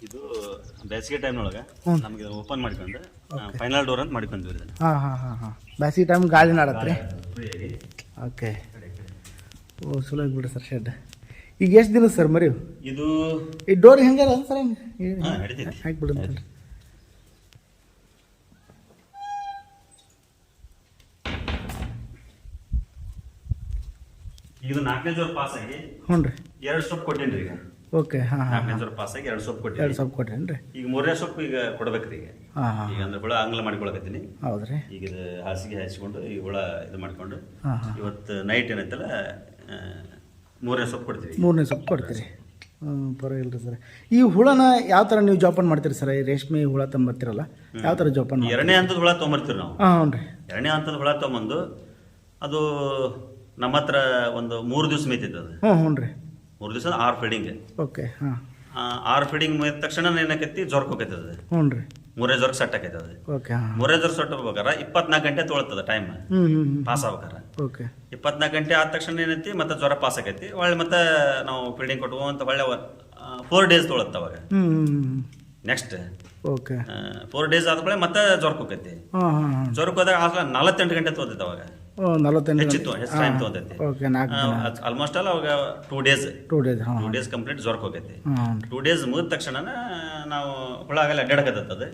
ಇದು ಬೇಸಿಗೆ ಟೈಮ್ನೊಳಗೆ ನಮಗೆ ಓಪನ್ ಮಾಡ್ಕೊಂಡು ಫೈನಲ್ ಡೋರ್ ಅಂತ ಮಾಡ್ಕೊಂಡ್ವಿ ಇದನ್ನ. ಹಾಂ ಹಾಂ ಹಾಂ ಹಾಂ. ಬ್ಯಾಸಿಗೆ ಟೈಮ್ ಗಾಳಿ ನಾಡತ್ರಿ. ಓಕೆ ಓ ಚಲೋ ಬಿಡ್ರಿ ಸರ್ ಶೆಡ್ ಈಗ ಎಷ್ಟು ದಿನ ಸರ್ ಮರಿ ಇದು ಈ ಡೋರ್ ಹೆಂಗಾರ ಸರ್ ಹೆಂಗೆ? ಹಾ, ಹಿಡಿತೈತಿ. ಹಾಕ್ಬಿಡುತ್ತೆ ಈಗ ನಾಲ್ಕನೇ ಜೋರ್ ಪಾಸ್ ಆಗಿ ಹ್ಞೂ ರೀ. ಎರಡು ಸ್ಟೆಪ್ ಕೊಟ್ಟೇನ್ರಿ ಈಗ. ಓಕೆ ಹಾಂ ಹಾಂ ನಾಲ್ಕನೇ ಜೋರ್ ಪಾಸ್ ಆಗಿ ಎರಡು ಸೊಪ್ಪು ಎರಡು ಸೊಪ್ಪು ರೀ ಈಗ ಮೂರನೇ ಸೊಪ್ಪು ಈಗ ಕೊಡ್ಬೇಕ್ರಿ ಈಗ. ಹಾಂ ಹಾಂ ಈಗ ಅಂದ್ರೆ ಹುಳ ಅಂಗ್ಲ ಮಾಡ್ಕೊಳಕತ್ತೀನಿ. ಹೌದ್ರಿ. ಈಗ ಇದು ಹಾಸಿಗೆ ಹಾಸಿಕೊಂಡು ಈ ಹುಳ ಇದು ಮಾಡ್ಕೊಂಡು ಹಾಂ ಹಾಂ. ಇವತ್ತು ನೈಟ್ ಏನೈತಲ್ಲ ಆ, ಮೂರನೇ ಸೊಪ್ಪು ಕೊಡ್ತೀವಿ. ಮೂರನೇ ಸೊಪ್ಪು ಕೊಡ್ತೀರಿ. ಹ್ಞೂ ಪರವಾಗಿಲ್ಲ ರೀ ಸರ್. ಈ ಹುಳನ ಯಾವ ಥರ ನೀವು ಜೋಪಾನ ಮಾಡ್ತೀರಿ ಸರ್? ಈ ರೇಷ್ಮೆ ಹುಳ ತಂಬರ್ತೀರಲ್ಲ ಯಾವ ಥರ ಜೋಪಾನ ಎರಡನೇ ಹಂತದ ಹುಳ ತೊಗೊಂಬರ್ತೀವಿ ನಾವು. ಹಾಂ ಹ್ಞೂ ರೀ. ಎರಡನೇ ಹಂತದ ಹುಳ ತೊಗೊಂಬಂದು ಅದು ನಮ್ಮ ಹತ್ರ ಒಂದು ಮೂರು ದಿವಸ ಮೇಯ್ತೈತೆ ಅದು. ಹ್ಞೂ ಹ್ಞೂ ರೀ. ಮೂರು ದಿವಸ ಆರು ಫೀಡಿಂಗ್ ಓಕೆ ಹಾಂ. ಆರು ಫೀಡಿಂಗ್ ಮುಗಿದ ತಕ್ಷಣ ಏನಾಕೈತಿ? ಜ್ವರಕ್ಕೆ ಹೋಗೈತೆ ಅದು ಹ್ಞೂ ರೀ. ಮೂರೇ ಜ್ವರಕ್ಕೆ ಸೆಟ್ ಆಕೈತೆ ಅದು ಓಕೆ ಹಾಂ. ಮೂರೇ ಜ್ವರ ಸೆಟ್ ಹೋಗ್ಬೇಕಾರ ಇಪ್ಪತ್ನಾಲ್ಕು ಗಂಟೆ ತೊಗೊಳ್ತದ ಟೈಮ್ ಹ್ಞೂ ಹ್ಞೂ ಹ್ಞೂ ಪಾಸ್ ಆಗ್ಬೇಕಾರ ಓಕೆ ಇಪ್ಪತ್ನಾಲ್ಕು ಗಂಟೆ ಆದ ತಕ್ಷಣ ಏನೈತಿ? ಮತ್ತೆ ಜ್ವರ ಪಾಸ್ ಆಕೈತಿ ಒಳ್ಳೆ ಮತ್ತೆ ನಾವು ಫೀಡಿಂಗ್ ಅಂತ ಒಳ್ಳೆ ಫೋರ್ ಡೇಸ್ ತೊಗೊಳತ್ತ ಅವಾಗ. ಹ್ಞೂ ನೆಕ್ಸ್ಟ್ ಓಕೆ ಫೋರ್ ಡೇಸ್ ಆದ್ಮೇಲೆ ಮತ್ತೆ ಜ್ವರಕ್ಕೆ ಹೋಗೈತಿ ಜ್ವರಕ್ಕೆ ಹೋದಾಗ ನಲವತ್ತೆಂಟು ಗಂಟೆ ತೊಗೊತೈತೆ ಅವಾಗ. ನಲವತ್ತೆಂಟು ಹೆಚ್ಚಿತ್ತು ಹೆಚ್ಚು ಟೈಮ್ ತೊಗೊತೈತಿ. ಓಕೆ ನಾಲ್ಕು ದಿನ. ಆಲ್ಮೋಸ್ಟ್ ಆಲ್ ಅವಾಗ ಟೂ ಡೇಸ್ ಟೂ ಡೇಸ್ ಹಾಂ ಟೂ ಡೇಸ್ ಕಂಪ್ಲೀಟ್ ಜ್ವರಕ್ಕೆ ಹೋಗೈತಿ. ಟೂ ಡೇಸ್ ಮುಗಿದ ತಕ್ಷಣ ನಾವು ಹುಳ ಆಗಲ್ಲ ಅಡ್ಡಾಡಕತ್ತದ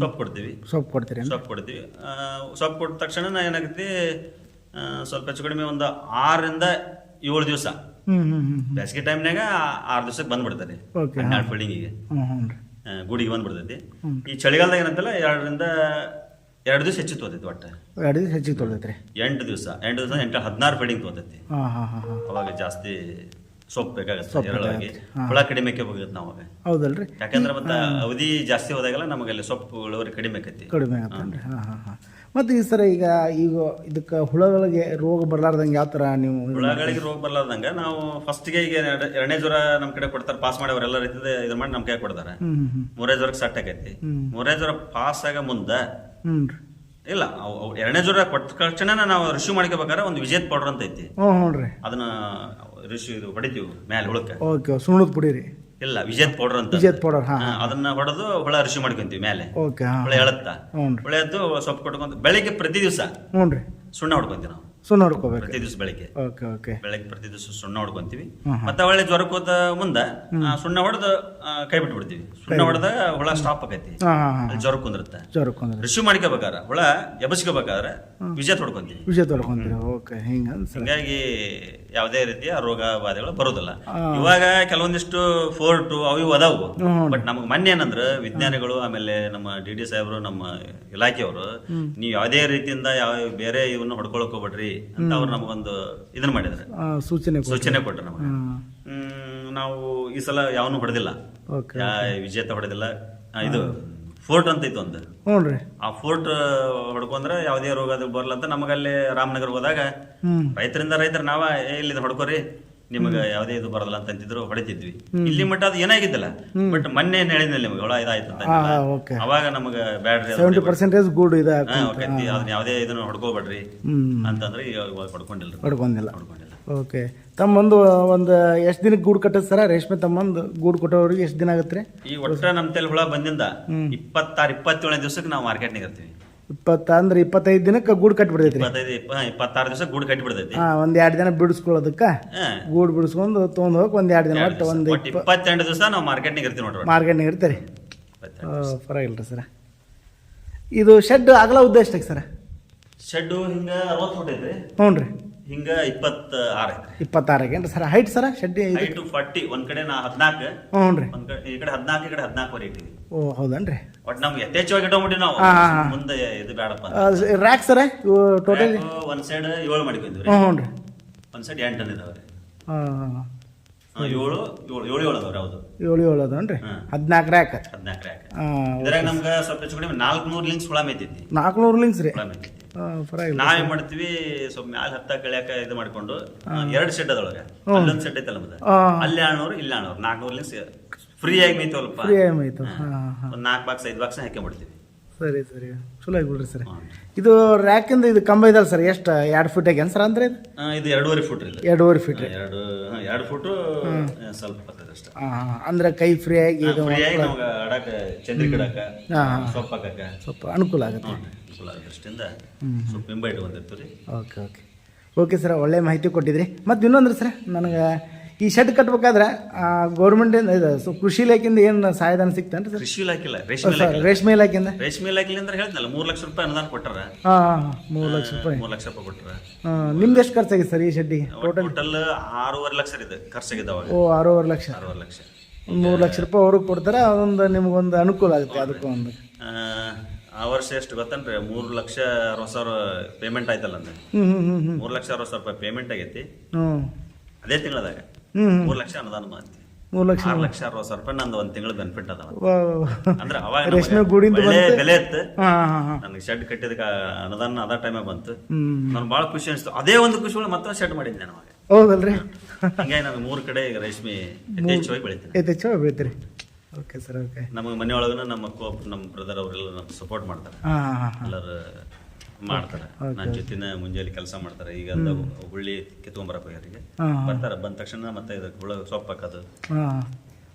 ಸೊಪ್ಪು ಕೊಡ್ತೀವಿ. ಸೊಪ್ಪು ಕೊಡ್ತೀರಿ ಸೊಪ್ಪು ಕೊಡ್ತೀವಿ. ಸೊಪ್ಪು ಕೊಟ್ಟ ತಕ್ಷಣ ಏನಾಗುತ್ತೆ ಆ, ಸ್ವಲ್ಪ ಹೆಚ್ಚು ಕಡಿಮೆ ಒಂದು ಆರರಿಂದ ಏಳು ದಿವಸ. ಬೇಸಿಗೆ ಟೈಮ್ನಾಗ ಆರು ದಿವಸಕ್ಕೆ ಬಂದ್ಬಿಡ್ತಾರೆ ಹನ್ನೆರಡು ಫೀಲ್ಡಿಂಗಿಗೆ. ಗೂಡಿಗೆ ಬಂದ್ಬಿಡ್ತೈತಿ. ಈ ಚಳಿಗಾಲದಾಗ ಏನಂತಲ್ಲ ಎರಡರಿಂದ ಎರಡು ದಿವಸ ಹೆಚ್ಚು ತೋತೈತಿ ಒಟ್ಟು. ಎರಡು ದಿವಸ ಹೆಚ್ಚಿಗೆ ತೊಳ್ದೈತೆ ರೀ ಎಂಟು ದಿವಸ ಎಂಟು ದಿವಸ ಎಂಟು ಹದಿನಾರು ಫೀಡಿಂಗ್ ತೋತೈತಿ. ಹಾಂ ಹಾಂ ಹಾಂ ಹಾಂ. ಅವಾಗ ಜಾಸ್ತಿ ಸೊಪ್ಪು ಬೇಕಾಗುತ್ತೆ ಎರಳಾಗಿ. ಹುಳ ಕಡಿಮೆ ಹೋಗುತ್ತೆ ನಾವು ಅವಾಗ ಹೌದಲ್ರಿ? ಯಾಕಂದ್ರೆ ಮತ್ತೆ ಅವಧಿ ಜಾಸ್ತಿ ಹೋದಾಗೆಲ್ಲ ಅಲ್ಲಿ ಸೊಪ್ಪು ಇಳುವರಿ ಕಡಿಮೆ ಆಕೈತಿ. ಕಡಿಮೆ ಆಗತ್ತೇನ್ರಿ ಹಾಂ. ಹಾಂ ಹಾಂ ಮತ್ತು ಈ ಸರ ಈಗ ಈಗ ಇದಕ್ಕೆ ಹುಳಗಳಿಗೆ ರೋಗ ಬರಲಾರ್ದಂಗೆ ಯಾವ ಥರ ನೀವು ಹುಳಗಳಿಗೆ ರೋಗ ಬರ್ಲಾರ್ದಂಗ ನಾವು ಫಸ್ಟ್ಗೆ ಈಗ ಎರಡ್- ಎರಡನೇ ಜ್ವರ ನಮ್ಮ ಕಡೆ ಕೊಡ್ತಾರೆ ಪಾಸ್ ಮಾಡೋರು ಎಲ್ಲ ರೀತಿದ ಇದು ಮಾಡಿ ನಮ್ಮ ಕೈ ಕೊಡ್ತಾರೆ. ಹ್ಞೂ ಹ್ಞೂ ಮೂರೇ ಜ್ವರಕ್ಕೆ ಸಟ್ ಆಕೈತಿ. ಮೂರೇ ಜ್ವರ ಪಾಸ್ ಆಗ ಮುಂದೆ ಹ್ಞೂ ರೀ ಇಲ್ಲ ಅವ್- ಅವ್ ಎರಡನೇ ಜ್ವರ ಕೊಟ್ಟ ತಕ್ಷಣ ನಾವು ರಿಶ್ಯೂ ಮಾಡ್ಕೋಬೇಕಾದ್ರೆ ಒಂದು ವಿಜೇತ್ ಪೌಡರ್ ಅಂತ ಐತಿ. ಹ್ಞೂ ಹ್ಞೂ ರೀ ಅದನ್ನ ರಿಶ್ಯೂ ಇದು ಹೊಡಿತೀವಿ ಮ್ಯಾಲೆ ಹುಳಕ್ಕೆ. ಓಕೆ ಸುಣ್ಣದ ಪುಡಿ ರೀ ಇಲ್ಲ ವಿಜೇತ್ ಪೌಡರ್ ಅಂತ. ವಿಜೇತ್ ಪೌಡರ್ ಹಾಂ. ಹಾ, ಅದನ್ನ ಹೊಡೆದು ಹುಳ ರಿಶ್ಯೂ ಮಾಡ್ಕೊಂತೀವಿ ಮೇಲೆ ಓಕೆ ಹಾಂ. ಹುಳ ಹೇಳುತ್ತಾ ಹ್ಞೂ ರೀ ಹುಳ ಎದ್ದು ಸೊಪ್ಪು ಕೊಟ್ಕೊಂತ ಬೆಳಿಗ್ಗೆ ಪ್ರತಿ ದಿವಸ ಹ್ಞೂ ರೀ ಸುಣ್ಣ ಹೊಡ್ಕೊಂತೀವಿ ನಾವು. ಸುಣ್ಣ ಹೊಡ್ಕೋಬೇಕು. ಪ್ರತಿ ದಿವಸ ಬೆಳಗ್ಗೆ. Okay okay. ಬೆಳಗ್ಗೆ ಪ್ರತಿ ದಿವಸ ಸುಣ್ಣ ಹೊಡ್ಕೊಂತೀವಿ. ಮತ್ತ ಒಳ್ಳೆ ಜ್ವರಕ್ಕೆ ಹೋದ ಮುಂದೆ ಸುಣ್ಣ ಹೊಡೆದು ಕೈ ಬಿಟ್ಟು ಬಿಡ್ತೀವಿ ಸುಣ್ಣ ಹೊಡೆದಾಗ ಹುಳ ಸ್ಟಾಪ್ ಆಕೈತಿ ಜ್ವರ ಕುಂದಿರುತ್ತೆ. ಜ್ವರ ಕುಂದ್ರೆ ರಿಸೀವ್ ಮಾಡ್ಕೋಬೇಕಾದ್ರೆ ಹುಳ ಎಬಸ್ಕೋಬೇಕಾದ್ರೆ ವಿಜಯ ತೊಡ್ಕೊಂತೀವಿ. ವಿಜಯ ತೊಡ್ಕೊಂತೀವಿ ಓಕೆ ಹಿಂಗೆ ಹಿಂಗಾಗಿ ಯಾವುದೇ ರೀತಿಯ ರೋಗ ಬಾಧೆಗಳು ಬರೋದಿಲ್ಲ. ಇವಾಗ ಕೆಲವೊಂದಿಷ್ಟು ಫೋರ್ಟು ಅವು ಇವು ಅದಾವು. ಬಟ್ ನಮಗೆ ಮೊನ್ನೆ ಏನಂದ್ರೆ ವಿಜ್ಞಾನಿಗಳು ಆಮೇಲೆ ನಮ್ಮ ಡಿ ಡಿ ಸಾಹೇಬರು ನಮ್ಮ ಇಲಾಖೆಯವರು ನೀವು ಯಾವುದೇ ರೀತಿಯಿಂದ ಯಾವ ಬೇರೆ ಇವನ್ನ ಹೊಡ್ಕೊಳಕ್ ಹೋಗ್ಬೇಡ್ರಿ. ಅಂತ ಅವ್ರು ನಮಗೊಂದು ಇದನ್ನ ಮಾಡಿದ್ರೆ ಆ, ಸೂಚನೆ ಕೊಡಿ ಸೂಚನೆ ಕೊಟ್ಟರು ನಮಗೆ. ಹ್ಮ್, ನಾವು ಈ ಸಲ ಯಾವನು ಹೊಡೆದಿಲ್ಲ. ಓಕೆ ವಿಜೇತ ಹೊಡೆದಿಲ್ಲ. ಆ, ಇದು ಫೋರ್ಟ್ ಅಂತ ಇತ್ತು ಒಂದು. ಹ್ಞೂ ರೀ ಆ ಫೋರ್ಟ್ ಹೊಡ್ಕೊಂಡ್ರೆ ಯಾವುದೇ ರೋಗ ಅದು ಬರಲ್ಲ ಅಂತ ನಮಗಲ್ಲಿ ರಾಮನಗರ ಹೋದಾಗ ಹ್ಞೂ ರೈತರಿಂದ ರೈತರ ನಾವ ಏ ಇಲ್ಲಿ ಹೊಡ್ಕೋರಿ. ನಿಮಗೆ ಯಾವುದೇ ಇದು ಬರಲ್ಲ ಅಂತ ಅಂತಿದ್ರು ಹೊಡಿತಿದ್ವಿ. ಇಲ್ಲಿ ಮಟ್ಟ ಅದು ಏನಾಗಿದ್ದಿಲ್ಲ ಬಟ್ ಮೊನ್ನೆ ಏನು ಹೇಳಿದ್ನಲ್ಲ ನಿಮಗೆ ಒಳ ಇದಾಯ್ತು ಅಂತ ಓಕೆ ಅವಾಗ ನಮಗೆ ಬ್ಯಾಡ್ರಿ ಸೆವೆಂಟಿ ಪರ್ಸೆಂಟೇಜ್ ಗುಡ್ ಇದೆ ಅದನ್ನ ಯಾವುದೇ ಇದನ್ನ ಹೊಡ್ಕೋಬೇಡ್ರಿ ಅಂತಂದ್ರೆ ಈಗ ಇವಾಗ ಹೊಡ್ಕೊಂಡಿಲ್ಲ ಹೊಡ್ಕೊಂಡಿಲ್ಲ. ಹೊಡ್ಕೊಂಡಿಲ್ಲ. ಓಕೆ ತಮ್ಮೊಂದು ಒಂದು ಎಷ್ಟು ದಿನಕ್ಕೆ ಗೂಡು ಕಟ್ಟದ ಸರ? ರೇಷ್ಮೆ ತಮ್ಮಂದು ಗೂಡು ಕೊಟ್ಟೋರಿಗೆ ಎಷ್ಟು ದಿನ ಆಗುತ್ತೆ? ಈ ಒಟ್ಟ ನಮ್ಮ ತೆಲ್ ಹುಳ ಬಂದಿಂದ ಇಪ್ಪತ್ತಾರು ಇಪ್ಪತ್ತೇಳನೇ ದಿವಸಕ್ಕೆ ನಾವು ಮಾರ್ಕೆಟ್ನಾಗ ಇರ್ತೀವಿ. ಇಪ್ಪತ್ತ ಅಂದ್ರೆ ಇಪ್ಪತ್ತೈದು ದಿನಕ್ಕೆ ಗೂಡು ಕಟ್ಬಿಡ್ತೈತಿ ರೀ ಇಪ್ಪತ್ತೈದು ಇಪ್ಪ ಇಪ್ಪತ್ತಾರು ದಿವಸ ಗೂಡು ಕಟ್ಟಿ ಬಿಡ್ತೈತಿ ಹಾಂ ಒಂದು ಎರಡು ದಿನ ಬಿಡಿಸ್ಕೊಳ್ಳೋದಕ್ಕೆ. ಗೂಡು ಬಿಡಿಸ್ಕೊಂಡು ತೊಗೊಂಡು ಹೋಗಕ್ಕೆ ಒಂದು ಎರಡು ದಿನ ಒಟ್ಟು ಒಂದು ಒಟ್ಟು ಇಪ್ಪತ್ತೆಂಟು ದಿವಸ ನಾವು ಮಾರ್ಕೆಟ್ನಾಗ ಇರ್ತೀವಿ ನೋಡ್ರಿ ಮಾರ್ಕೆಟ್ನಾಗ ಇರ್ತಾರೆ? ಇಪ್ಪತ್ತೆಂಟು. ಪರವಾಗಿಲ್ಲ ರೀ ಸರ. ಇದು ಶೆಡ್ ಅಗಲ ಉದ್ದೇಶ ಸರ್? ಸರ ಶೆಡ್ಡು ಹಿಂಗೆ ಅರವತ್ತು ಫುಟ್ ಐತ್ರಿ. ಹ್ಞೂ ರೀ ಹಿಂಗ ಇಪ್ಪತ್ತ ಆರು ಐತ್ರಿ. ಇಪ್ಪತ್ತಾರಕ್ಕೆ ಸರ್ ಸರ? ಹೈಟ್ ಸರ? ಶೆಡ್ ಇದು ಹೈಟ್ ಫಾರ್ಟಿ ಒಂದ್ ಕಡೆ ನಾ ಹದಿನಾಲ್ಕು ಹ್ಞೂ ರೀ. ಒಂದ್ ಕಡೆ ಈ ಕಡೆ ಹದಿನಾಲ್ಕು ಈ ಕಡೆ ಹದಿನಾಲ್ಕುವರೆ ಇಟ್ಟಿವಿ ಓ ಹೌದನ್ರಿ? ಒಟ್ ನಮ್ಗೆ ಯಥೇಚ್ಛವಾಗಿ ಇಟ್ಕೊಂಡ್ಬಿಟ್ಟಿ ನಾವು. ಹಾ, ಹಾ, ಹಾ. ಮುಂದೆ ಇದು ಬೇಡಪ್ಪ ಅಂತ. ರ್ಯಾಕ್ ಸರ ಇವು ಟೋಟಲ್ Rack ಒಂದ್ ಸೈಡ್ ಏಳು ಮಾಡ್ಕೊಂಡ್ವಿ ಹ್ಞೂ ರೀ. ಒಂದ್ ಸೈಡ್ ಎಂಟು ಹಾ, ಏಳು ಏಳು ಏಳು ಏಳು ಅದಾವ್ರಿ ಹೌದು. ಏಳು ಏಳು ಅದನ್ರಿ ಹ್ಮ್. ಹದಿನಾಲ್ಕು ರ್ಯಾಕ್ ಹದಿನಾಲ್ಕು ರ್ಯಾಕ್ ಇದ್ರಾಗ ನಮ್ಗ ಸ್ವಲ್ಪ ಹೆಚ್ಚು ಕಡಿಮೆ ನಾಲ್ಕುನೂರು ಲಿಂಕ್ಸ್ ಹುಳ ಮೇಯ್ತೈತಿ ನಾಲ್ಕುನೂರು ಲಿಂಕ್ಸ್ ರೀ? ಹುಳ ಮೇಯ್ತೈತಿ ಹಾಂ ಪರವಾಗಿಲ್ಲ ಏನ್ ಮಾಡ್ತೀವಿ ಸ್ವಲ್ಪ ಮ್ಯಾಲ ಹತ್ತ ಕಳ್ಯಾಕ ಇದು ಮಾಡ್ಕೊಂಡು ಎರಡು ಶೆಡ್ ಅದೊಳಗೆ ಅಲ್ಲೊಂದ್ ಶೆಡ್ ಐತಲ್ಲ ನಮ್ದು ಅಲ್ಲೇ ಆಳ್ನೂರು ಇಲ್ಲಿ ಆಳ್ನೂರು. ನಾಲ್ಕುನೂರು ಲಿಂಕ್ಸ್ ಫ್ರೀ ಆಗಿ ಮೇಯ್ತವಲ್ಪ ಫ್ರೀ ಹಾಂ. ಹಾಂ ನಾಲ್ಕು ಬಾಕ್ಸ್ ಐದು ಬಾಕ್ಸ್ ಹಾಕೊಂಡ್ಬಿಡ್ತೀವಿ ಸರಿ ಸರಿ. ಚಲೋ ಆಗಿ ಬಿಡ್ರಿ ಸರ್. ಇದು ಇದು ಇಂದ ಇದು ಕಂಬ ಇದಲ್ಲ ಸರ್ ಎಷ್ಟು ಎರಡು ಫೀಟ್ ಆಗ್ಯಾನ ಸರ್ ಅಂದ್ರೆ ಇದು? ಆ, ಇದು ಎರಡೂವರೆ ಫುಟ್ ರೀ ಎರಡೂವರೆ ಫೀಟ್ ರೀ. ಎರಡು ಹಾ, ಎರಡು ಫುಟು ಸ್ವಲ್ಪ ಬರ್ತದೆ ಅಷ್ಟೇ. ಹಾಂ ಅಂದ್ರೆ ಕೈ ಫ್ರೀ ಆಗಿ ಇದು ಫ್ರೀಯಾಗಿ ನಮ್ಗೆ ಆಡಾಕ ಚಂದ್ರಿಕೆ ಇಡಾಕ ಹಾ. ಸೊಪ್ಪು ಹಾಕಾಕ ಸ್ವಲ್ಪ ಅನುಕೂಲ ಆಗುತ್ತೆ. ಅನುಕೂಲ ಆಗೋ ದೃಷ್ಟಿಯಿಂದ ಸ್ವಲ್ಪ ಹಿಂಬ ಇಟ್ಕೊಂಡಿರ್ತೀವಿ ರೀ ಓಕೆ ಓಕೆ. ಓಕೆ ಸರ್ ಒಳ್ಳೆ ಮಾಹಿತಿ ಕೊಟ್ಟಿದ್ರಿ. ಮತ್ತೆ ಇನ್ನೊಂದ್ರಿ ಸರ್ ನನಗೆ ಈ ಶೆಡ್ ಕಟ್ಟಬೇಕಾದ್ರೆ ಗೌರ್ಮೆಂಟಿಂದ ಇದು ಸೊ ಕೃಷಿ ಇಲಾಖೆಯಿಂದ ಏನು ಸಹಾಯಧನ ಸಿಗ್ತಾನೆ ಕೃಷಿ ಇಲಾಖೆ ರೇಷ್ಮೆ ಸರ್ ಇಲಾಖೆ. ರೇಷ್ಮೆ ಇಲಾಖೆಯಿಂದ? ರೇಷ್ಮೆ ಇಲಾಖೆ ಅಂದ್ರೆ ಹೇಳಿದ್ನಲ್ಲ ಮೂರು ಲಕ್ಷ ರೂಪಾಯಿ ಅನುದಾನ ಕೊಟ್ಟಾರ? ಹಾಂ ಮೂರು ಲಕ್ಷ ರೂಪಾಯಿ. ಮೂರು ಲಕ್ಷ ರೂಪಾಯಿ ಕೊಟ್ಟಾರ ನಿಮ್ದು ಎಷ್ಟು ಖರ್ಚಾಗಿದೆ ಸರ್ ಈ ಶೆಡ್ಡಿಗೆ? ಟೋಟಲ್ ಆರೂವರೆ ಲಕ್ಷ ಇದೆ ಖರ್ಚಾಗಿದೆ ಅವಾಗ. ಓ ಆರೂವರೆ ಲಕ್ಷ. ಆರೂವರೆ ಲಕ್ಷ. ಒಂದು ಮೂರು ಲಕ್ಷ ರೂಪಾಯಿ ಅವ್ರಿಗೆ ಕೊಡ್ತಾರೆ ಅದೊಂದು ನಿಮ್ಗೊಂದು ಅನುಕೂಲ ಆಗುತ್ತೆ ಅದಕ್ಕೂ ಒಂದು. ಆ, ಆ ವರ್ಷ ಎಷ್ಟು ಗೊತ್ತನ್ರಿ? ಮೂರು ಲಕ್ಷ ಅರವತ್ತು ಸಾವಿರ ಪೇಮೆಂಟ್ ಆಯ್ತಲ್ಲ ಅಂದ್ರೆ? ಹ್ಞೂ ಹ್ಞೂ ಹ್ಞೂ ಹ್ಞೂ ಮೂರು ಲಕ್ಷ ಅರವತ್ತು ಸಾವಿರ ರೂಪಾಯಿ ಪೇಮೆಂಟ್ ಆಗೈತಿ. ಹ್ಞೂ ಅದೇ ತಿಂಗಳದಾಗ. ಮೂರು ಲಕ್ಷ ಅನುದಾನ ಮಾಡ್ತೀವಿ. ಮೂರು ಲಕ್ಷ. ಆರು ಲಕ್ಷ ಅರವತ್ತು ರೂಪಾಯಿ ನಂದು ಒಂದು ತಿಂಗಳ ಬೆನಿಫಿಟ್ ಅದಾವ. ವಾ ಅಂದ್ರೆ ಅವಾಗ ರೇಷ್ಮೆ ಗೂಡಿಂದ? ಬೆಲೆ ಇತ್ತು. ನನಗೆ ಶೆಡ್ ಕಟ್ಟಿದಕ್ಕೆ ಅನುದಾನ ಅದ ಟೈಮಾಗ ಬಂತು. ನಾನು ಭಾಳ ಖುಷಿ ಅನಿಸ್ತು. ಅದೇ ಒಂದು ಖುಷಿ ಒಳಗೆ ಮತ್ತೊಂದು ಶೆಡ್ ಮಾಡಿದ್ದೆ ನಾನು ಹೌದಲ್ರಿ? ಹಂಗಾಗಿ ನಮಗೆ ಮೂರು ಕಡೆ ಈಗ ರೇಷ್ಮೆ ಯಥೇಚ್ಛವಾಗಿ ಬೆಳಿತೀನಿ ಯಥೇಚ್ಛವಾಗಿ ಬೆಳಿತೀರಿ ಓಕೆ ಸರ್ ಓಕೆ ನಮಗೆ ಮನೆಯೊಳಗನ ನಮ್ಮ ಕೋಪ್ ನಮ್ಮ ಬ್ರದರ್ ಅವರೆಲ್ಲ ನಮ್ಗೆ ಸಪೋರ್ಟ್ ಮಾಡ್ತಾರೆ. ಎಲ್ಲರೂ ಮಾಡ್ತಾರೆ. ನನ್ನ ಜೊತೆನ ಮುಂಜಾನೆ ಕೆಲಸ ಮಾಡ್ತಾರೆ. ಈಗ ಅಂದ ಹುಳ್ಳಿ ಕಿತ್ಕೊಂಬರಪ್ಪ ಅವರಿಗೆ ಬರ್ತಾರೆ ಬಂದ ತಕ್ಷಣ ಮತ್ತೆ ಇದಕ್ಕೆ ಹುಳ ಸೊಪ್ಪು ಹಾಕೋದು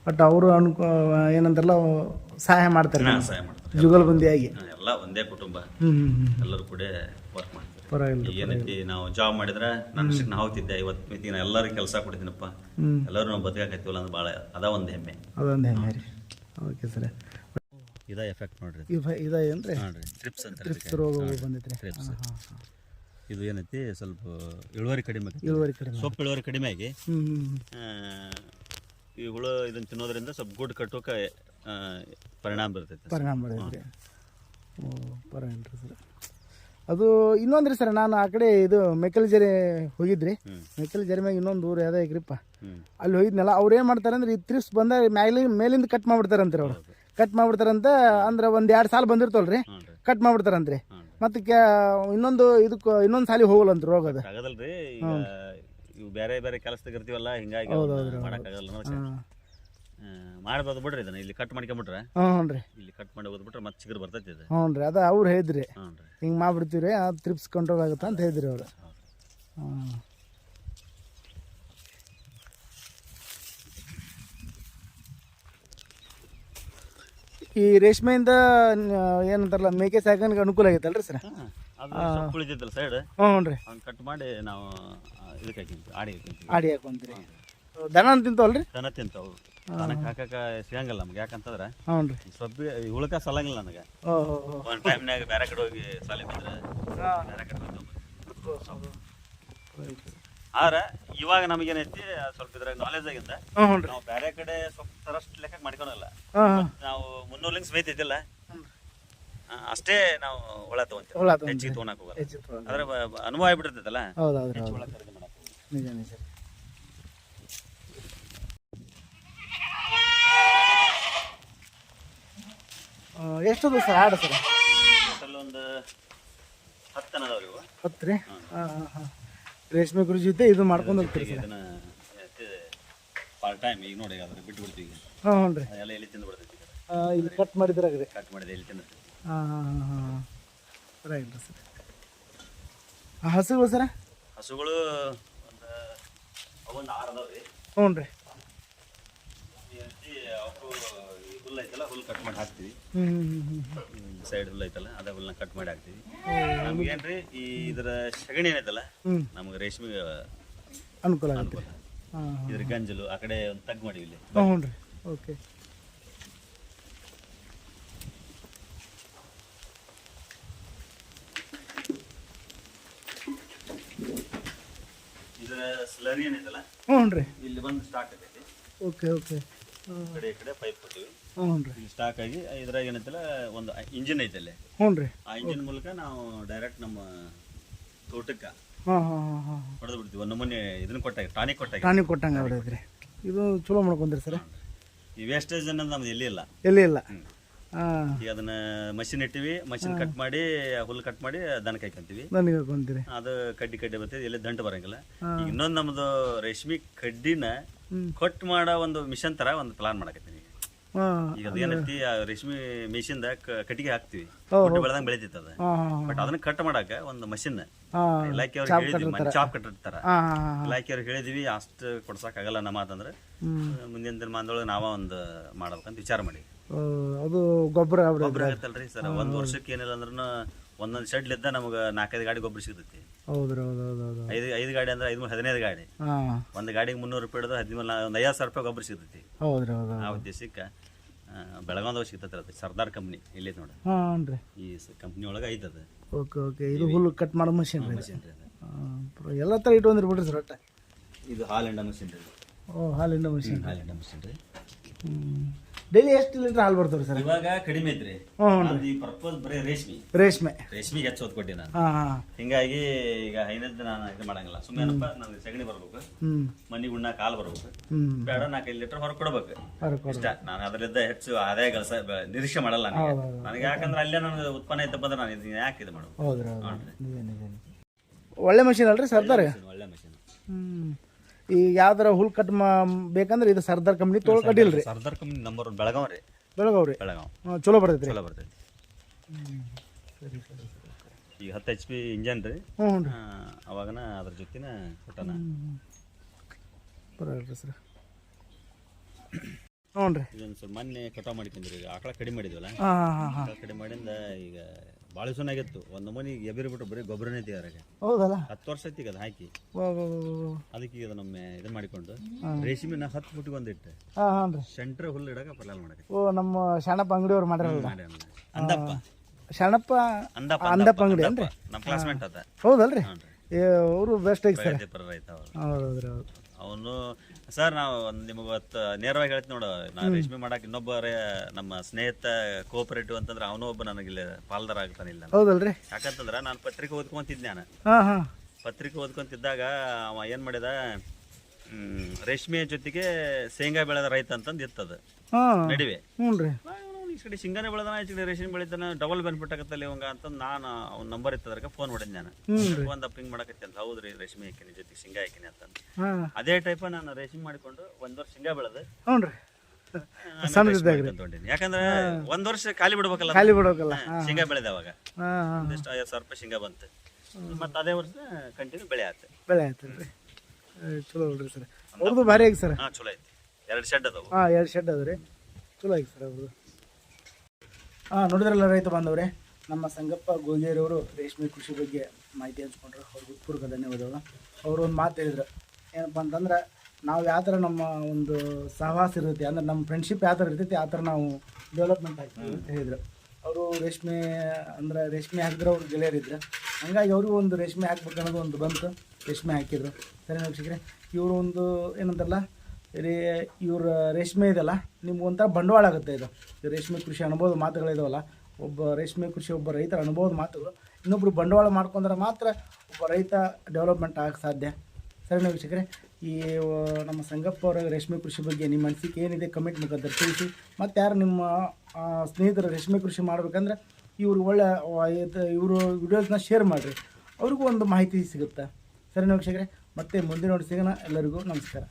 ಬಟ್ ಅವರು ಅನ್ಕೋ ಏನಂತಾರಲ್ಲ ಸಹಾಯ ಮಾಡ್ತಾರೆ. ಸಹಾಯ ಮಾಡ್ತಾರೆ. ಜುಗಲ್ಬಂದಿಯಾಗಿ ಬಂದಿಯಾಗಿ ಎಲ್ಲ ಒಂದೇ ಕುಟುಂಬ. ಎಲ್ಲರೂ ಕೂಡ ವರ್ಕ್ ಮಾಡ್ತಾರೆ. ಏನೈತಿ ನಾವು ಜಾಬ್ ಮಾಡಿದ್ರೆ ನನ್ನ ಅಷ್ಟಕ್ಕೆ ನಾವು ಹೋಗ್ತಿದ್ದೆ. ಇವತ್ತು ಮಿತಿ ನಾ ಎಲ್ಲರಿಗೂ ಕೆಲಸ ಕೊಡ್ತೀನಪ್ಪ ಎಲ್ಲರೂ ನಾವು ಬದುಕಾಕತ್ತೀವಲ್ಲ ಅಂದ್ರೆ ಭಾಳ ಅದ ಒಂದು ಹೆಮ್ಮೆ. ಅದೊಂದು ಹೆಮ್ಮೆ ರೀ. Okay sir. ಇದ ಎಫೆಕ್ಟ್ ನೋಡ್ರಿ ಇದು. ಇದ ಏನು ರೀ ನೋಡ್ರಿ ಟ್ರಿಪ್ಸ್ ಅಂತ ಟ್ರಿಪ್ಸ್ ರೋಗ ಬಂದೈತೆ ರೀ Trips. ಹಾಂ ಹಾಂ ಹಾಂ. ಇದು ಏನೈತಿ ಸ್ವಲ್ಪ ಇಳುವರಿ ಕಡಿಮೆ. ಇಳುವರಿ ಕಡಿಮೆ ಸೊಪ್ಪು ಇಳುವರಿ ಕಡಿಮೆ ಆಗಿ. ಇವುಗಳು ಇದನ್ನ ತಿನ್ನೋದ್ರಿಂದ ಸ್ವಲ್ಪ ಗುಡ್ ಕಟ್ಟೋಕೆ ಪರಿಣಾಮ ಬರ್ತೈತೆ ಪರಿಣಾಮ ಬರ್ತೈತೆ ಓ ಪರವಾಗಿಲ್ಲ ರೀ ಸರ್. ಅದು ಇನ್ನೊಂದ್ರಿ ಸರ್ ನಾನು ಆ ಕಡೆ ಇದು ಮೆಕ್ಕಲಜೆರೆ ಹೋಗಿದ್ರಿ. ಮೆಕ್ಕಲ್ ಮೆಕ್ಕಲಜೆರೆ ಮ್ಯಾಗ ಇನ್ನೊಂದು ಊರು ಯಾವ್ದಾಗ್ರಿಪ್ಪ ಐಕ್ರಿಪ್ಪ ಅಲ್ಲಿ ಹೋಗಿದ್ನಲ್ಲ ಅವ್ರು ಏನು ಮಾಡ್ತಾರೆ ಅಂದ್ರೆ ಈ ತ್ರಿಪ್ಸ್ ಬಂದ ಮ್ಯಾಲಿಂದ ಮೇಲಿಂದ ಕಟ್ ಮಾಡ್ಬಿಡ್ತಾರಂತ್ರಿ ಅವ್ರು. ಕಟ್ ಮಾಡ್ಬಿಡ್ತಾರಂತ. ಅಂದ್ರೆ ಒಂದು ಎರಡು ಸಾಲ ಬಂದಿರ್ತಲ್ರಿ ಕಟ್ ಮಾಡ್ಬಿಡ್ತಾರಂತ್ರಿ. ಮತ್ತೆ ಕ್ಯಾ ಇನ್ನೊಂದು ಇದಕ್ಕೆ ಇನ್ನೊಂದು ಸಾಲಿ ಹೋಗಲ್ಲಂತ ರೋಗ ಅದು. ಆಗದಲ್ರಿ ಇವು ಬೇರೆ ಬೇರೆ ಕೆಲಸದಾಗ ಇರ್ತೀವಲ್ಲ ಹಿಂಗಾಗಿ ಮಾಡೋಕ್ಕಾಗಲ್ಲ ಅನ್ನೋದಕ್ಕೆ ಹಾಂ ಆ, ಮಾಡ್ಬೋದು ಬಿಡ್ರಿ ಇದನ್ನ ಇಲ್ಲಿ ಕಟ್ ಮಾಡ್ಕೊಂಬಿಟ್ರೆ. ಹ್ಞೂ ರೀ. ಇಲ್ಲಿ ಕಟ್ ಮಾಡಿ ಹೋಗ್ಬಿಟ್ರೆ ಮತ್ತೆ ಚಿಗುರು ಬರ್ತೈತಿ ಇದು. ಹ್ಞೂ ರೀ. ಅದು ಅವ್ರು ಹೇಳಿದ್ರಿ. ಹ್ಞೂ ರೀ. ಹಿಂಗೆ ಮಾಡ್ಬಿಡ್ತೀವಿ ರೀ ಅದು ತ್ರಿಪ್ಸ್ ಕಂಟ್ರೋಲ್ ಆಗುತ್ತೆ ಅಂತ ಹೇಳಿದ್ರಿ ಅವರು. ಹಾಂ ಈ ರೇಷ್ಮೆಯಿಂದ ಏನಂತಾರಲ್ಲ ಮೇಕೆ ಸಾಕಾಣಿಕೆ ಅನುಕೂಲ ಆಗೈತಲ್ರಿ ಸರ್? ಉಳಿದಿದ್ದಲ್ಲ ಸೈಡ್ ಹ್ಞೂ ರೀ. ಅವ್ನು ಕಟ್ ಮಾಡಿ ನಾವು ಇದಕ್ಕೆ ಹಾಕಿಂತೀವಿ ಆಡಿ ಹಾಕಿಂತೀವಿ ಆಡಿ ಹಾಕೊಂತೀರಿ. ದನ ತಿಂತಾವಲ್ರಿ? ದನ ತಿಂತಾವು. ದನಕ್ಕೆ ಹಾಕಕ ಸಿಗಂಗಿಲ್ಲ ನಮ್ಗೆ ಯಾಕಂತಂದ್ರೆ ಹ್ಞೂ ರೀ. ಸೊಪ್ಪಿ ಈ ಸಲಂಗಿಲ್ಲ ನನಗೆ. ಒಂದು ಟೈಮ್ನಾಗ ಬೇರೆ ಕಡೆ ಹೋಗಿ ಸಾಲಿ ಬಂದ್ರೆ ಬೇರೆ ಕಡೆ ಹೋಗ್ತೇವೆ. ಆದ್ರೆ ಇವಾಗ ನಮಗೇನೈತಿ ಸ್ವಲ್ಪ ಇದ್ರಾಗ ನಾಲೆಜ್ ಆಗಿಂದ ಹ್ಞೂ ಹ್ಞೂ ರೀ. ನಾವು ಬೇರೆ ಕಡೆ ಸ್ವಲ್ಪ ತರಷ್ಟು ಲೆಕ್ಕ ಮಾಡ್ಕೊಳಲ್ಲ. ಹಾಂ ನಾವು ಮುನ್ನೂರು ಲಿಂಕ್ಸ್ ಮೇಯ್ತಿದ್ದಿಲ್ಲ ಅಷ್ಟೇ ನಾವು ಒಳ ತಗೊಂತೀವಿ. ಹುಳ ತಗೊಂತೀವಿ. ಹೆಚ್ಚಿಗೆ ತೊಗೊಳಕ್ ಹೋಗಲ್ಲ. ಹೆಚ್ಚು. ಅದ್ರ ಬ- ಅನುಭವ ಆಗ್ಬಿಟ್ಟಿರ್ತೈತಲ್ಲ? ಹೌದು ಹೌದು ಹೆಚ್ಚು ಹೌದು. ಖರೀದಿ ಮಾಡಕ್ ಹೋಗಲ್ಲ. ನಿಜ ನಿಜ. ಎಷ್ಟದು ಸರ್ ಆಡ ಸರ್? ಟೋಟಲ್ ಒಂದು ಹತ್ತು ಜನ ಅದಾವ್ರಿ ಇವು. ಹತ್ತು ರೀ? ಹಾಂ ಹಾಂ ಹಾಂ. ರೇಷ್ಮೆ ಕುರಿ ಜೊತೆ ಇದು ಮಾಡ್ಕೊಂಡು ಹೋಗ್ತೀರಿ ಸರ್. ಇದನ್ನ ಪಾರ್ಟ್ ಟೈಮ್ ಈಗ ನೋಡಿ ಅದನ್ನ ಬಿಟ್ಟು ಬಿಡ್ತೀವಿ ಹಾಂ ಹ್ಞೂ ರೀ. ಎಲ್ಲ ಎಲ್ಲಿ ತಿಂದು ಬಿಡ್ತೈತಿ ಇಲ್ಲಿ ಕಟ್ ಮಾಡಿದ್ರೆ ರೀ ಕಟ್ ಮಾಡಿದೆ ಎಲ್ಲಿ ತಿಂದು ಹಾಂ ಹಾಂ ಹಾಂ ಹಾಂ ರೈಟ್ ಸರ್ ಆ, ಹಸುಗಳು ಸರ? ಹಸುಗಳು ಒಂದು ಅವೊಂದು ಆರು ಅದಾವ್ರಿ ಹ್ಞೂ ರೀ. ಅವಕ್ಕೂ ಈ ಹುಲ್ಲು ಐತಲ್ಲ ಹುಲ್ಲು ಕಟ್ ಮಾಡಿ ಹಾಕ್ತೀವಿ. ಹ್ಞೂ ಹ್ಞೂ ಹ್ಞೂ ಹ್ಞೂ ಸೈಡ್ ಹುಲ್ಲು ಐತಲ್ಲ ಅದ ಕಟ್ ಮಾಡಿ ಹಾಕ್ತಿವಿ. ನಮ್ಗೇನ್ರಿ ಈ ಇದರ ಸಗಣಿ ಏನೈತಲ್ಲ ನಮ್ಗೆ ರೇಷ್ಮೆಗೆ ಅನುಕೂಲ ಆಗುತ್ತೆ. ಇದ್ರ ಗಂಜಲು ಆ ಕಡೆ ಒಂದು ತಗ್ ಮಾಡಿವಿ ಇಲ್ಲಿ. ಹ್ಞೂ ರೀ. ಓಕೆ. ಇದರ ಸ್ಲರಿ ಏನೈತಲ್ಲ ಹ್ಞೂ ರೀ. ಇಲ್ಲಿ ಬಂದು ಸ್ಟಾರ್ಟ್ ಆಗೈತಿ. Okay okay. ಕಡೆ ಈ ಕಡೆ ಪೈಪ್ ಕೊಟ್ಟಿವಿ ಹ್ಞೂ ರೀ ಇಲ್ಲಿ ಸ್ಟಾಕ್ ಆಗಿ ಇದ್ರಾಗ ಏನೈತಲ್ಲ ಒಂದು ಇಂಜಿನ್ ಐತಲ್ಲಿ. ಹ್ಞೂ ರೀ ಆ ಇಂಜಿನ್ ಮೂಲಕ ನಾವು ಡೈರೆಕ್ಟ್ ನಮ್ಮ ತೋಟಕ್ಕೆ ಹಾಂ ಹಾಂ ಹಾಂ ಹಾಂ ಹೊಡೆದು ಬಿಡ್ತೀವಿ. ಒಂದು ನಮೂನೆ ಇದನ್ನ ಕೊಟ್ಟಾಗ ಟಾನಿಕ್ ಕೊಟ್ಟಾಗ. ಟಾನಿಕ್ ಕೊಟ್ಟಂಗೆ ಹೊಡೆದ್ರಿ ಇದು ಚಲೋ ಮಾಡ್ಕೊಂಡ್ರಿ ಸರ್? ಈ ವೇಸ್ಟೇಜ್ ಅನ್ನೋದು ನಮ್ದು ಎಲ್ಲಿ ಇಲ್ಲ. ಎಲ್ಲಿ ಇಲ್ಲ. ಈಗ ಅದನ್ನ ಮಷಿನ್ ಇಟ್ಟಿವಿ ಮಷಿನ್ ಕಟ್ ಮಾಡಿ ಹುಲ್ಲು ಕಟ್ ಮಾಡಿ ದನಕ್ಕೆ ಹಾಕೊಂತೀವಿ ನನಗೆ ಹಾಕೊಂತೀರಿ ಅದು ಕಡ್ಡಿ ಕಡ್ಡಿ ಬರ್ತದೆ ಎಲ್ಲಿ ದಂಟು ಬರಂಗಿಲ್ಲ. ಈಗ ಇನ್ನೊಂದು ನಮ್ದು ರೇಷ್ಮಿ ಕಡ್ಡಿನ ಕೊಟ್ ಮಾಡೋ ಒಂದು ಮಿಷನ್ ತರ ಒಂದು ಪ್ಲಾನ್ ಮಾಡಕತ್ತೀನಿ. ಈಗ ಅದು ಏನೈತಿ ಆ ರೇಷ್ಮೆ ಮಿಷಿನ್ದ ಕಟ್ಟಿಗೆ ಹಾಕ್ತಿವಿ. ಗುಡ್ಡ ಬೆಳೆದಂಗ್ ಬೆಳಿತೈತೆ ಅದ. ಬಟ್ ಅದನ್ನ ಕಟ್ ಮಾಡಾಕ ಒಂದು ಮಷಿನ್ ಹಾಂ. ಇಲಾಖೆಯವ್ರಿಗೆ ಹೇಳಿದ್ವಿ ಮನೆ ಚಾಪ್ ಕಟ್ಟಿರ್ತಾರ. ಹಾಂ ಇಲಾಖೆಯವ್ರಿಗೆ ಹೇಳಿದ್ವಿ ಅಷ್ಟು ಕೊಡ್ಸಕ್ ಆಗಲ್ಲ ನಮ್ಮ ಮಾತಂದ್ರೆ. ಮುಂದಿನ ಮುಂದಿನ ದಿನಮಾನದೊಳಗೆ ನಾವ ಒಂದು ಮಾಡ್ಬೇಕಂತ ವಿಚಾರ ಮಾಡಿ ಅದು ಗೊಬ್ಬರ ಗೊಬ್ಬರ ಆಗತ್ತಲ್ರಿ ಸರ್? ಒಂದ್ ವರ್ಷಕ್ಕೆ ಏನಿಲ್ಲ ಅಂದ್ರೂ ಒಂದೊಂದ್ ಶೆಡ್ ಇದ್ದ ನಮ್ಗೆ ನಾಲ್ಕೈದು ಗಾಡಿ ಗೊಬ್ಬರ ಸಿಗ್ತೈತಿ. ಹೌದು ಹೌದು ಹೌದು ಹೌದು. ಐದು ಐದು ಗಾಡಿ ಅಂದ್ರೆ ಐದು ಹದಿನೈದು ಗಾಡಿ. ಹಾಂ. ಒಂದು ಗಾಡಿಗೆ ಮುನ್ನೂರು ರೂಪಾಯಿ ಹಿಡಿದು ಹದಿಮೂರು ಒಂದು ಐವತ್ತು ಸಾವಿರ ರೂಪಾಯಿ ಗೊಬ್ಬರ ಸಿಗ್ತೈತಿ. ಹೌದು ರೀ ಹೌದು. ಆ ಉದ್ದೇಶಕ್ಕೆ ಬೆಳಗಾವ್ದಾಗ ಸಿಗ್ತೈತೆ ಅದು. ಸರ್ದಾರ್ ಕಂಪ್ನಿ ಇಲ್ಲಿ ನೋಡಿ. ಹಾಂ ರೀ ಈ ಕಂಪ್ನಿ ಒಳಗೆ ಐತದ. Okay okay. ಇದು ಹುಲ್ಲು ಕಟ್ ಮಾಡೋ ಮಷಿನ್ ರೀ ಮಷಿನ್ ರೀ ಅದು. ಹಾಂ ಎಲ್ಲ ಥರ ಇಟ್ಕೊಂಡ್ರಿ ಬಿಡ್ರಿ ಸರ್ ಒಟ್ಟೆ. ಇದು ಹಾಲಿಂಡ ಮಷಿನ್ ರೀ ಓ ಹಾಲಿನ ಮಷಿನ್ ಹಾಲಿಂಡ ಮಷಿನ್ ರೀ. ಹ್ಞೂ ಡೈಲಿ ಎಷ್ಟು ಲೀಟರ್ ಹಾಲು ಬರ್ತವ್ರಿ ಸರ್? ಇವಾಗ ಕಡಿಮೆ ಐತ್ರಿ. ಹ್ಞೂ ಅದು ಈ ಪರ್ಪಸ್ ಬರೀ ರೇಷ್ಮೆ. ರೇಷ್ಮೆ. ರೇಷ್ಮೆ ಹೆಚ್ಚು ಓದ್ಕೊಟ್ಟಿ ನಾನು. ಹಾಂ ಹಾಂ. ಹಿಂಗಾಗಿ ಈಗ ಹೈನದ್ದು ನಾನು ಇದು ಮಾಡಂಗಿಲ್ಲ. ಸುಮ್ಮನೆ ನನಗೆ ಸಗಣಿ ಬರ್ಬೇಕು. ಹ್ಞೂ ಮನಿ ಉಣ್ಣ ಕಾಲು ಬರ್ಬೇಕು. ಹ್ಞೂ ಬೇಡ ನಾಲ್ಕೈದು ಲೀಟರ್ ಹೊರಗೆ ಕೊಡ್ಬೇಕು. ಇಷ್ಟ. ನಾನು ಅದರಿಂದ ಹೆಚ್ಚು ಆದಾಯ ಕೆಲಸ ಬ- ನಿರೀಕ್ಷೆ ಮಾಡಲ್ಲ ನನಗೆ ನನಗೆ ಯಾಕಂದ್ರೆ ಅಲ್ಲೇ ನನಗೆ ಉತ್ಪನ್ನ ಐತಪ್ಪ ಅಂದ್ರೆ ನಾನು ಇದನ್ನ ಯಾಕೆ ಇದು ಮಾಡೋದು? ಹೌದು. ಒಳ್ಳೆ ಮಷಿನ್ ಅಲ್ರಿ ಸರ್ದಾರ್ ಒಳ್ಳೆ ಮಷೀನ್ ಹ್ಞೂ ಈಗ ಯಾವ್ದಾರ ಹುಲ್ ಕಟ್ ಬೇಕಂದ್ರೆ ಇದು ಸರ್ದಾರ್ ಕಂಪ್ನಿ ತೋಳ್ ಕಡ್ಡಿಲ್ರಿ ಸರ್ದಾರ್ ಕಂಪ್ನಿ ನಂಬರ್ ಬೆಳಗಾವ್ ರೀ. ಬೆಳಗಾವ್ ರೀ ಬೆಳಗಾವ್. ಹಾಂ ಚಲೋ ಬರ್ತೈತಿ ರೀ ಚಲೋ ಬರ್ತೈತಿ ಈಗ ಹತ್ತು ಎಚ್ ಪಿ ಇಂಜನ್ ರೀ. ಹ್ಞೂ ಹ್ಞೂ ರೀ. ಆ, ಅವಾಗನ ಅದ್ರ ಜೊತೆನ ಕೊಟ್ಟನ. ಬರಲ್ರಿ ಸರ್. ಹ್ಞೂ ರೀ ಇದೊಂದು ಸ್ವಲ್ಪ ಮೊನ್ನೆ ಕಟಾವ್ ಮಾಡಿಕೊಂಡ್ರಿ ಆಕಳ ಕಡಿಮೆ ಮಾಡಿದ್ವಲ್ಲ? ಹಾಂ ಹಾಂ ಹಾಂ ಹಾಂ. ಆಕಳ ಕಡಿಮೆ ಮಾಡಿಂದ ಈಗ ಭಾಳ ಆಗಿತ್ತು ಒಂದು ಮನಿ ಎಬಿರಿ ಬಿಟ್ಟು ಬರೀ ಗೊಬ್ಬರನೇ ತೆಗಿಯಾರಾಗ ಹೌದಲ್ಲ? ಹತ್ತು ವರ್ಷ ಐತಿ ಈಗ ಅದು ಹಾಕಿ. ವಾ ವಾ ವಾ ವಾ. ಅದಕ್ಕೆ ಇದು ನಮ್ಮೆ ಇದು ಮಾಡಿಕೊಂಡು ರೇಷ್ಮೆನ ಹತ್ತು ಫುಟ್ಗೆ ಒಂದಿಟ್ಟು ಹಾ ಹಾಂ ರೀ ಸೆಂಟ್ರ್ ಹುಲ್ಲು ಇಡಕ ಪಲಾಲ್ ಮಾಡಕ್ಕೆ. ಓ ನಮ್ಮ ಶರಣಪ್ಪ ಅಂಗಡಿಯವ್ರು ಮಾಡಿರಲ್ಲ ಮಾಡ್ಯಾನ. ಅಂದಪ್ಪ. ಶರಣಪ್ಪ ಅಂದಪ್ಪ ಅಂದಪ್ಪ ಅಂಗಡಿ ಅಂದ್ರೆ ನಮ್ಮ ಕ್ಲಾಸ್ಮೇಟ್ ಅದ. ಹೌದಲ್ರಿ? ಅವರು ಬೆಸ್ಟ್ ಐತಿ ಸರ್. ಪ್ರಗತಿಪರ ರೈತ ಅವ್ರು. ಹೌದು ಹೌದ್ರಿ ಹೌದು. ಅವನು ಸರ್ ನಾವು ನಿಮಗೆ ಇವತ್ತು ನೇರವಾಗಿ ಹೇಳ್ತೀನಿ ನೋಡು. ನಾನು ರೇಷ್ಮೆ ಮಾಡಕ್ ಇನ್ನೊಬ್ಬ ನಮ್ಮ ಸ್ನೇಹಿತ ಕೋಪರೇಟಿವ್ ಅಂತಂದ್ರೆ ಅವನು ಒಬ್ಬ ಇಲ್ಲಿ ಪಾಲ್ದಾರ ಆಗ್ತಾನಿಲ್ಲ ಹೌದಲ್ರಿ? ಯಾಕಂತಂದ್ರೆ ನಾನು ಪತ್ರಿಕೆ ಓದ್ಕೊಂತಿದ್ದೆ ನಾನು. ಪತ್ರಿಕೆ ಓದ್ಕೊಂತಿದ್ದಾಗ ಅವ ಏನು ಮಾಡಿದ ಹ್ಮ್, ರೇಷ್ಮೆ ಜೊತೆಗೆ ಶೇಂಗಾ ಬೆಳೆದ ರೈತ ಅಂತಂದು ಇತ್ತದ. ನಡಿವೆ. ಈ ಕಡೆ ಶಿಂಗಾನೆ ಬೆಳೆದಾನ ಈ ಕಡೆ ರೇಷನ್ ಬೆಳಿತಾನ ಡಬಲ್ ಬೆನಿಫಿಟ್ ಆಗತ್ತಲ್ಲ ಇವಂಗ ಅಂತ ನಾನು ಅವ್ನ ನಂಬರ್ ಇತ್ತದ್ರಾಗ ಫೋನ್ ಮಾಡಿದ್ ನಾನು. ಒಂದು ಅಪ್ಪಿಂಗ್ ಮಾಡಕತ್ತೆ ಅಂತ. ಹೌದ್ರಿ ರೇಷ್ಮೆ ಹಾಕಿನಿ ಜೊತೆಗೆ ಶೇಂಗಾ ಹಾಕಿನಿ ಅಂತ ಅದೇ. ಟೈಪ್ ನಾನು ರೇಷ್ಮೆ ಮಾಡಿಕೊಂಡು ಒಂದ್ ವರ್ಷ ಶೇಂಗಾ ಬೆಳೆದು. ಹ್ಞೂ ಯಾಕಂದ್ರೆ ಒಂದ್ ವರ್ಷ ಖಾಲಿ ಬಿಡ್ಬೇಕಲ್ಲ ಖಾಲಿ ಬಿಡ್ಬೇಕಲ್ಲ. ಶೇಂಗಾ ಬೆಳೆದ ಅವಾಗ. ಒಂದಿಷ್ಟು ಐವತ್ತು ಸಾವಿರ ರೂಪಾಯಿ ಶೇಂಗಾ ಬಂತು. ಮತ್ತೆ ಅದೇ ವರ್ಷ ಕಂಟಿನ್ಯೂ ಬೆಳೆ ಆಯ್ತು ಬೆಳೆ ಆಯ್ತು ಚಲೋ ನೋಡ್ರಿ ಸರ್. ಅವ್ರದ್ದು ಭಾರಿ ಆಗಿ ಸರ್. ಹಾ ಚಲೋ ಐತಿ. ಎರಡು ಶೆಡ್ ಅದಾವ. ಹಾಂ ಎರಡು ಶೆಡ್ ಅದ ರೀ ಚಲೋ ಆಗಿ ಸರ್ ಅವ್ರದ್ದು ಹಾಂ ನೋಡಿದ್ರಲ್ಲ ರೈತ ಬಾಂಧವ್ರೆ, ನಮ್ಮ ಸಂಗಪ್ಪ ಗೋಗೇರವರು ರೇಷ್ಮೆ ಕೃಷಿ ಬಗ್ಗೆ ಮಾಹಿತಿ ಹಂಚ್ಕೊಂಡ್ರು. ಅವ್ರಿಗೆ ಉತ್ಪೂರ್ವಕ ಧನ್ಯವಾದಗಳು. ಅವರು ಒಂದು ಮಾತು ಹೇಳಿದ್ರು. ಏನಪ್ಪ ಅಂತಂದ್ರೆ, ನಾವು ಯಾವ ಥರ ನಮ್ಮ ಒಂದು ಸಹವಾಸ ಇರುತ್ತೆ, ಅಂದ್ರೆ ನಮ್ಮ ಫ್ರೆಂಡ್ಶಿಪ್ ಯಾವ ಥರ ಇರ್ತೈತಿ, ಆ ಥರ ನಾವು ಡೆವಲಪ್ಮೆಂಟ್ ಆಗ್ತೀವಿ ಅಂತ ಹೇಳಿದ್ರು. ಅವರು ರೇಷ್ಮೆ, ಅಂದ್ರೆ ರೇಷ್ಮೆ ಹಾಕಿದ್ರೆ ಅವ್ರು ಗೆಳೆಯರಿದ್ರು ಹಂಗಾಗಿ ಅವರು ಒಂದು ರೇಷ್ಮೆ ಹಾಕ್ಬೇಕು ಅನ್ನೋದು ಒಂದು ಬಂತು. ರೇಷ್ಮೆ ಹಾಕಿದ್ರು. ಸರಿ, ವೀಕ್ಷಕರೇ, ಇವರು ಒಂದು ಏನಂತಾರಲ್ಲ ರೇ ಇವ್ರ ರೇಷ್ಮೆ ಇದೆಲ್ಲ, ನಿಮ್ಗೊಂಥರ ಬಂಡವಾಳ ಆಗುತ್ತೆ ಇದು. ರೇಷ್ಮೆ ಕೃಷಿ ಅನುಭವದ ಮಾತುಗಳಿದಾವಲ್ಲ, ಒಬ್ಬ ರೇಷ್ಮೆ ಕೃಷಿ, ಒಬ್ಬ ರೈತರ ಅನುಭವದ ಮಾತುಗಳು. ಇನ್ನೊಬ್ಬರು ಬಂಡವಾಳ ಮಾಡ್ಕೊಂಡ್ರೆ ಮಾತ್ರ ಒಬ್ಬ ರೈತ ಡೆವಲಪ್ಮೆಂಟ್ ಆಗಕ್ಕೆ ಸಾಧ್ಯ. ಸರಿ ವೀಕ್ಷಕರೇ? ಈ ನಮ್ಮ ಸಂಗಪ್ಪ ಅವರ ರೇಷ್ಮೆ ಕೃಷಿ ಬಗ್ಗೆ ನಿಮ್ಮ ಅನಿಸಿಕೆ ಏನಿದೆ ಕಮೆಂಟ್ ಮುಖಾಂತರ ತಿಳಿಸಿ. ಮತ್ತು ಯಾರು ನಿಮ್ಮ ಸ್ನೇಹಿತರು ರೇಷ್ಮೆ ಕೃಷಿ ಮಾಡಬೇಕಂದ್ರೆ ಇವರು ಒಳ್ಳೆ ಇವರು ವಿಡಿಯೋಸ್ನ ಶೇರ್ ಮಾಡಿರಿ. ಅವ್ರಿಗೂ ಒಂದು ಮಾಹಿತಿ ಸಿಗುತ್ತೆ. ಸರಿ ವೀಕ್ಷಕರೇ? ಮತ್ತೆ ಮುಂದಿನ ನೋಡಿ ಸಿಗೋಣ. ಎಲ್ಲರಿಗೂ ನಮಸ್ಕಾರ.